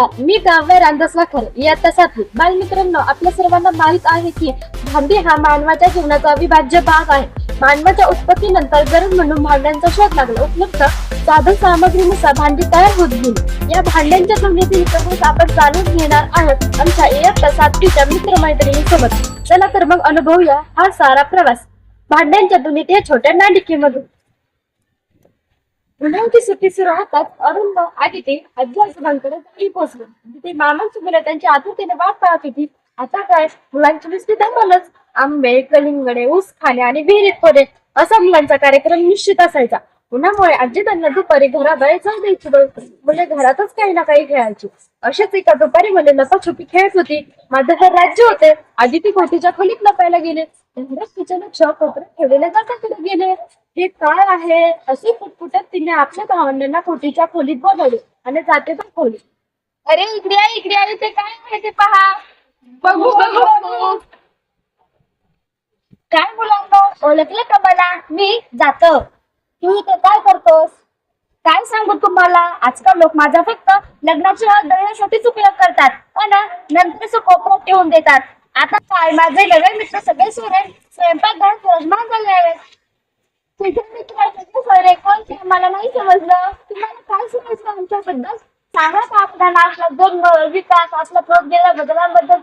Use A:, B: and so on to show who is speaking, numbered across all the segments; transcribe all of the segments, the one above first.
A: काव्य रामदास वाखर इयत्ता सातवी बालमित्रांनो आपल्या सर्वांना माहीत आहे की भांडी हा मानवाच्या जीवनाचा अविभाज्य भाग आहे. मानवाच्या उत्पत्तीनंतर गरज म्हणून भांड्यांचा शोध लागला. उपलब्ध साधन सामग्रीनुसार भांडी तयार होत गेली. या भांड्यांच्या जमिनीतील इतिहास आपण जाणून घेणार आहोत आमच्या इयत्ता सातवीच्या मित्रमैत्रिणी सोबत चला तर मग अनुभवूया हा सारा प्रवास. भांड्यांच्या दुनियेत या छोट्या नाटिकेमधून उन्हाळ्याची सुट्टी राहतात. अरुंद अरुण आदिती आजी आजोबांकडे घरी पोहोचले. तिथे मामांची मुलं त्यांच्या आतुरतेने वाट पाहत होती. आता काय? मुलांची नुसती धमालच. आंबे कलिंगडे ऊस खाणे आणि विहिरीत पोरे असा मुलांचा कार्यक्रम निश्चित असायचा. उन्हामुळे आजी त्यांना दुपारी घराबाहेर जाऊ द्यायची मुले म्हणजे घरातच काही ना काही खेळायची. अशाच एका दुपारी मुले लपाछुपी खेळत होती. माझं हे राज्य होते. आदिती खोटीच्या खोलीत लपायला गेले. तेवढ्याच तिच्या लक्ष कोपऱ्यात ठेवलेल्या जागाकडे गेले. हे काय आहे? असे पुटपुटत तिने आपल्या भावंडांना खोटीच्या खोलीत बोलवले आणि जाते पण खोली अरे इकडे आहे इकडे आहे ते काय आहे ते पहा. बघू बघू बघू. काय मुलांना ओळखलं का मला? मी जात. तू इथे काय करतोस? काय सांगू तुम्हाला? आजकाल लोक माझा फक्त लग्नाची हळद दळण्यासाठीच उपयोग करतात. पण नंतर असं कोपऱ्यात ठेवून देतात. आता काय? माझे नवे मित्र सगळे सोरे स्वयंपाकघरात यजमान झाले आहेत. कोणते मला नाही समजलं. तुम्हाला काय समजलं आमच्याबद्दल? सांगा का आपल्याला आपला दोन विकास असला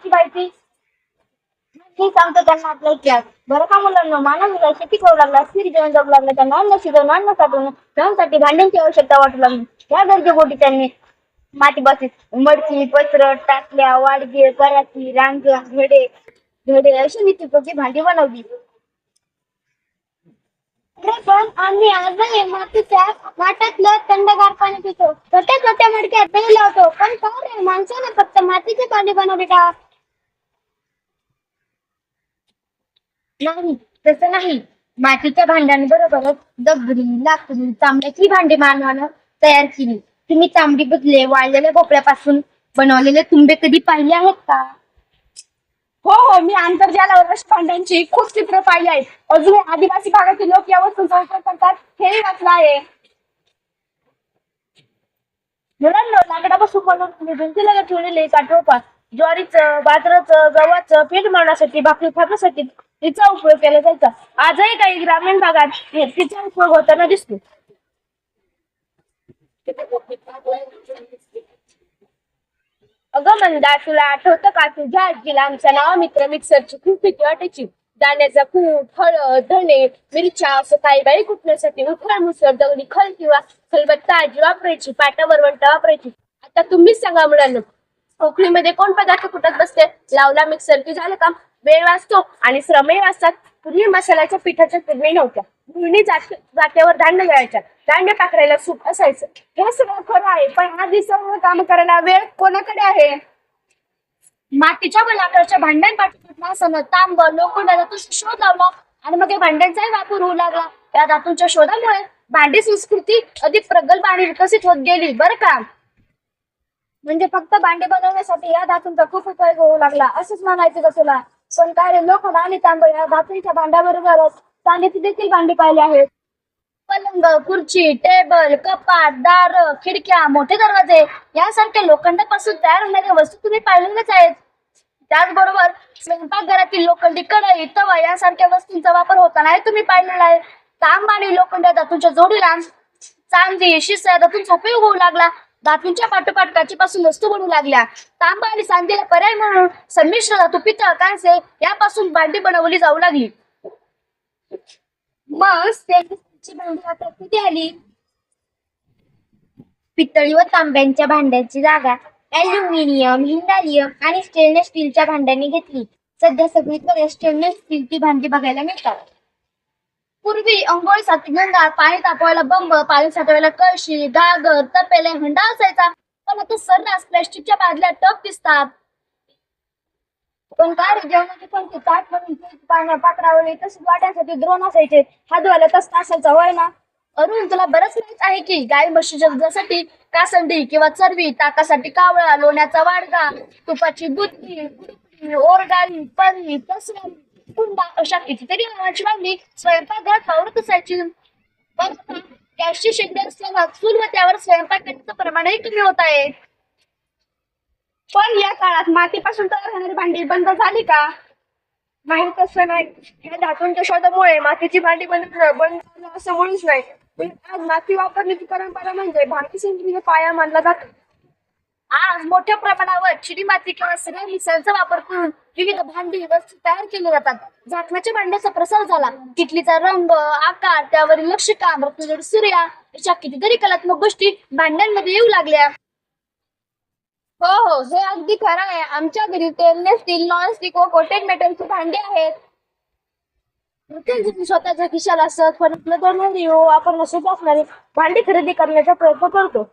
A: माहिती. मी सांगतो त्यांना आपला इतिहास बरं का मुलांना? मानव विकास शेती करू लागला स्त्री जेवण जगू लागला त्यांना अन्न शिजवून अन्न साठवून जेवणासाठी भांड्यांची आवश्यकता वाटू लागली. त्या गरजेपोटी त्यांनी माती बसीत मडकी पत्र टाकल्या वाडगे कराची रांग्या घडे घडे अशी नीतीपोटी भांडी बनवली. पण आम्ही आजही मातीच्या वाटातलं थंडगार पाणी पितो. छोट्या छोट्या मडक्यात दही लावतो. पण का रे माणसाने फक्त मातीचे पाणी बनवले का? नाही तसं नाही. मातीच्या भांड्यांबरोबरच दगडी लाकडी तांब्याची भांडी मानवानं तयार केली. तुम्ही तांबडी बदले वाळलेल्या भोपळ्यापासून बनवलेले तुंबे कधी पाहिले आहेत का?
B: हो हो मी आंतरजालावर भांड्यांची खूप चित्र पाहिली आहेत. अजून आदिवासी भागातील लोक या वस्तूंचा उपयोग करतात. हेही वाचलं आहे. मुलांना लाकडापासून बनवून भिंतीला ठेवलेले काठोपा ज्वारीचं बाजरीचं गव्हाचं पीठ मळण्यासाठी भाकरी थापण्यासाठी तिचा उपयोग केला जायचा. आजही काही ग्रामीण भागात हे- तिचा उपयोग होताना दिसतो. अगं मंदा तुला आठवतं का तुझ्या आजीला? आमचा नाव मित्र मिक्सरची खूप भीती वाटायची. दाण्याचा कूट हळद धणे मिरच्या असं काही बाई कुटण्यासाठी उखळ मुसळ दगडी खल किंवा खलबत्ता आजी वापरायची पाटा वरवंटा वापरायची. आता तुम्हीच सांगा मुलांना. खोकळीमध्ये कोण पदार्थ कुटत बसते? लावला मिक्सर. की झालं काम वेळ वाचतो आणि श्रमही वाचतात. पूर्वी मसाल्याच्या पिठाच्या तुलने नव्हत्या. गृहिणी जात जात्यावर धान्य घ्यायच्या. धान्य टाकरायला सूप असायचं. हे सगळं खरं आहे पण आधी सर्व काम करायला वेळ कोणाकडे आहे? मातीच्या व लाकडाच्या पाठवत माणसानं तांब लोखंड धातूचा शोध लावला आणि मग या भांड्यांचाही वापर होऊ लागला. या धातूंच्या शोधामुळे भांडी संस्कृती अधिक प्रगल्भ आणि विकसित होत गेली बरं का? म्हणजे फक्त भांडे बनवण्यासाठी या धातूंचा खूप उपयोग होऊ लागला असंच म्हणायचं का तुला? पण काय रे लोखंड आणि तांब या धातूंच्या भांड्याबरोबरच चांदीची देखील भांडी पाहिली आहेत. पलंग खुर्ची टेबल कपाट दार खिडक्या मोठे दरवाजे यासारख्या लोखंडापासून तयार होणाऱ्या वस्तू तुम्ही पाहिलेल्याच आहेत. त्याचबरोबर स्वयंपाकघरातील लोखंडी कढई तवा यासारख्या वस्तूंचा वापर होताना तुम्ही पाहिलेला आहे. तांब आणि लोखंड धातूंच्या जोडीला चांदी शिसा या धातूंचा उपयोग होऊ लागला. धातूंच्या पाठोपाठ काचीपासून वस्तू बनू लागल्या. तांब आणि चांदीला पर्याय म्हणून संमिश्र धातू पितळ कांसे यापासून भांडी बनवली जाऊ लागली. मग स्टेनलेसची भांडी आता किती आली पितळी व तांब्यांच्या भांड्यांची जागा अल्युमिनियम हिंडालियम आणि स्टेनलेस स्टीलच्या भांड्यांनी घेतली. सध्या सगळीकडे स्टेनलेस स्टीलची भांडी बघायला मिळतात. पूर्वी अंघोळीसाठी गंगा पाणी तापवायला बंब पाणी साठवायला कळशी गागर तपेले हंडा असायचा. पण आता सर्रास प्लॅस्टिकच्या बादल्या टप दिसतात. पण काय रे जेवणाची कोणती ताट म्हणून पाण्या पात्रावली तसेच वाट्यासाठी द्रोण असायचे. हात धुवायला तस असायचा होय ना. अरुण तुला बरंच माहीत आहे की गाय म्हशीच्या दुधासाठी कासंडी किंवा चरबी ताकासाठी कावळा लोण्याचा वाडगा तुपाची बुद्धी ओरगाळी परी तसरी कुंडा अशा कितीतरी नावाची मागणी स्वयंपाकघरात वावरत असायची. पण गॅसची शेगडी असल्यानं चूल व त्यावर स्वयंपाक करण्याचं प्रमाणही कमी होत आहे. पण या काळात मातीपासून तयार होणारी भांडी बंद झाली का? नाही तसं नाही. या धातूंच्या शोधामुळे मातीची भांडी बंद बंद झालं असं मुळीच नाही. पण आज माती वापरण्याची परंपरा म्हणजे भांडी संस्कृतीचा पाया मानला जातो.
A: आज मोठ्या प्रमाणावर चिडी माती किंवा सिरामिक मिक्सरचा वापर करून विविध भांडी वस्तू तयार केले जातात. झाकणाच्या भांड्याचा प्रसार झाला. किटलीचा रंग आकार त्यावरील नक्षीकाम रत्नजोड सूर्या अशा कितीतरी कलात्मक गोष्टी भांड्यांमध्ये येऊ लागल्या.
B: हो हो. हे अगदी खरं आहे. आमच्या घरी स्टेनलेस स्टील नॉनस्टिक व कोटेड मेटलची भांडी आहेत.
A: प्रत्येक जण स्वतःच्या खिशाला असत पण आपलं आपण नशीब असणारी भांडी खरेदी करण्याचा प्रयत्न करतो.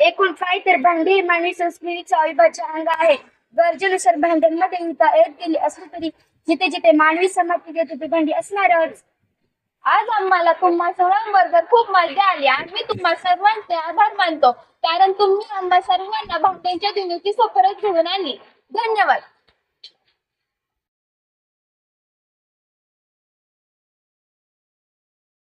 A: एकूण काय तर भांडी ही मानवी संस्कृतीचा अविभाज्य अंग आहे. गरजेनुसार भांड्यांमध्ये विविधता येत गेली असली तरी जिथे जिथे मानवी समाप्ती तिथे तिथे भांडी असणारच.
B: आज आम्हाला तुम्हा सर्वांबरोबर खूप मजा आली आणि मी तुम्हा सर्वांचे आभार मानतो. कारण तुम्ही आम्हा सर्वांना भांड्यांच्या दुनियेची सफरच घेऊन आली. धन्यवाद.